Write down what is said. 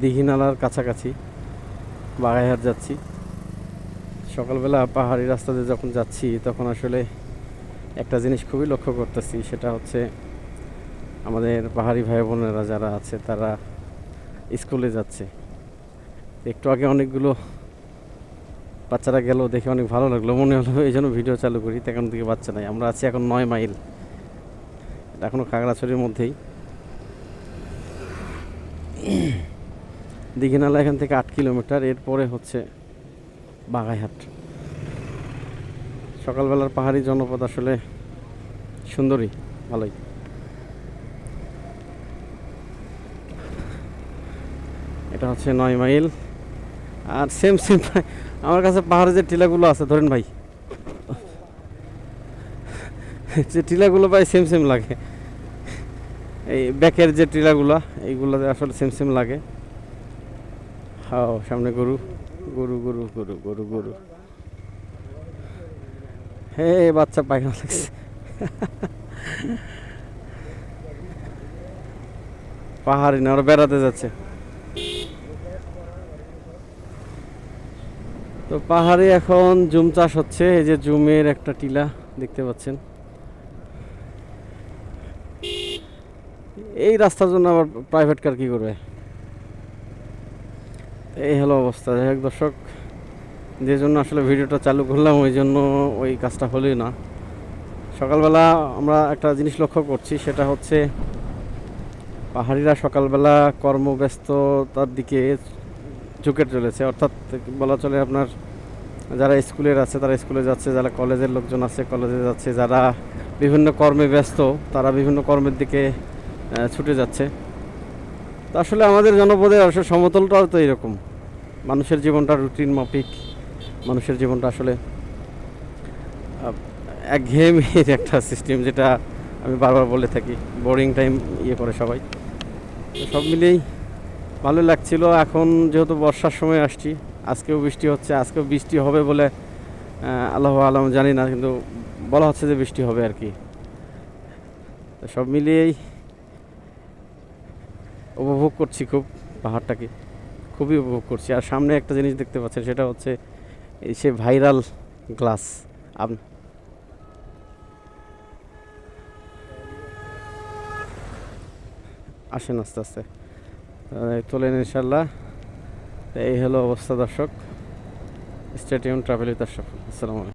দিঘিনালার কাছাকাছি, বাগাইহাট যাচ্ছি। সকালবেলা পাহাড়ি রাস্তাতে যখন যাচ্ছি, তখন আসলে একটা জিনিস খুবই লক্ষ্য করতেছি, সেটা হচ্ছে আমাদের পাহাড়ি ভাই বোনেরা যারা আছে, তারা স্কুলে যাচ্ছে। একটু আগে অনেকগুলো বাচ্চারা গেল, দেখে অনেক ভালো লাগল, মনে হলো এই জন্য ভিডিও চালু করি এখন দিকে বাচ্চা নাই। আমরা আছি এখন নয় মাইল। এখনও খাগড়াছড়ির মধ্যেই। দীঘিনালা এখান থেকে আট কিলোমিটার, এরপরে হচ্ছে বাগাইহাট সকালবেলার পাহাড়ি জনপদ আসলে সুন্দরী, ভালোই। এটা হচ্ছে নয় মাইল। আর সেম সেম আমার কাছে পাহাড়ে যে টিলাগুলো আছে, ধরেন ভাই। যে টিলাগুলো ভাই সেম সেম লাগে। এই ব্যাকের যে টিলাগুলো, এইগুলোতে আসলে সেম সেম লাগে। হাও সামনে গরু। গরু গরু গরু গরু গরু। হে, বাচ্চা পায়খানা লাগছে। পাহাড়ি না, ওরা বেড়াতে যাচ্ছে। তো পাহাড়ে এখন জুম চাষ হচ্ছে, এই যে জুমের একটা টিলা দেখতে পাচ্ছেন। এই রাস্তার জন্য আবার প্রাইভেট কার কি করবে? এই হলো অবস্থা। যাই হোক দর্শক, যে জন্য আসলে ভিডিওটা চালু করলাম, ওই জন্য ওই কাজটা হলোই না। সকালবেলা আমরা একটা জিনিস লক্ষ্য করছি, সেটা হচ্ছে পাহাড়িরা সকালবেলা কর্মব্যস্ততার দিকে ঝুঁকে চলেছে। অর্থাৎ বলা চলে আপনার, যারা স্কুলের আছে, তারা স্কুলে যাচ্ছে, যারা কলেজের লোকজন আছে, কলেজে যাচ্ছে, যারা বিভিন্ন কর্মে ব্যস্ত, তারা বিভিন্ন কর্মের দিকে ছুটে যাচ্ছে। তো আসলে আমাদের জনপদে আসলে সমতলটাও তো এরকম। মানুষের জীবনটা রুটিন মাফিক। মানুষের জীবনটা আসলে একঘেয়েমির একটা সিস্টেম যেটা আমি বারবার বলে থাকি। বোরিং টাইম ইয়ে করে সবাই। সব মিলিয়েই ভালো লাগছিল। এখন যেহেতু বর্ষার সময় আসছি, আজকেও বৃষ্টি হচ্ছে। আজকেও বৃষ্টি হবে বলে আল্লাহ আলম জানি না, কিন্তু বলা হচ্ছে যে বৃষ্টি হবে আর কি। সব মিলিয়েই উপভোগ করছি খুব পাহাড়টাকে, খুবই উপভোগ করছি। আর সামনে একটা জিনিস দেখতে পাচ্ছেন, সেটা হচ্ছে এই সে ভাইরাল গ্লাস। আপ আসেন আস্তে আস্তে। তোলেন ইনশাল্লাহ এই হলো অবস্থা দর্শক। স্টেডিয়াম ট্রাভেল দর্শক আসসালামু আলাইকুম।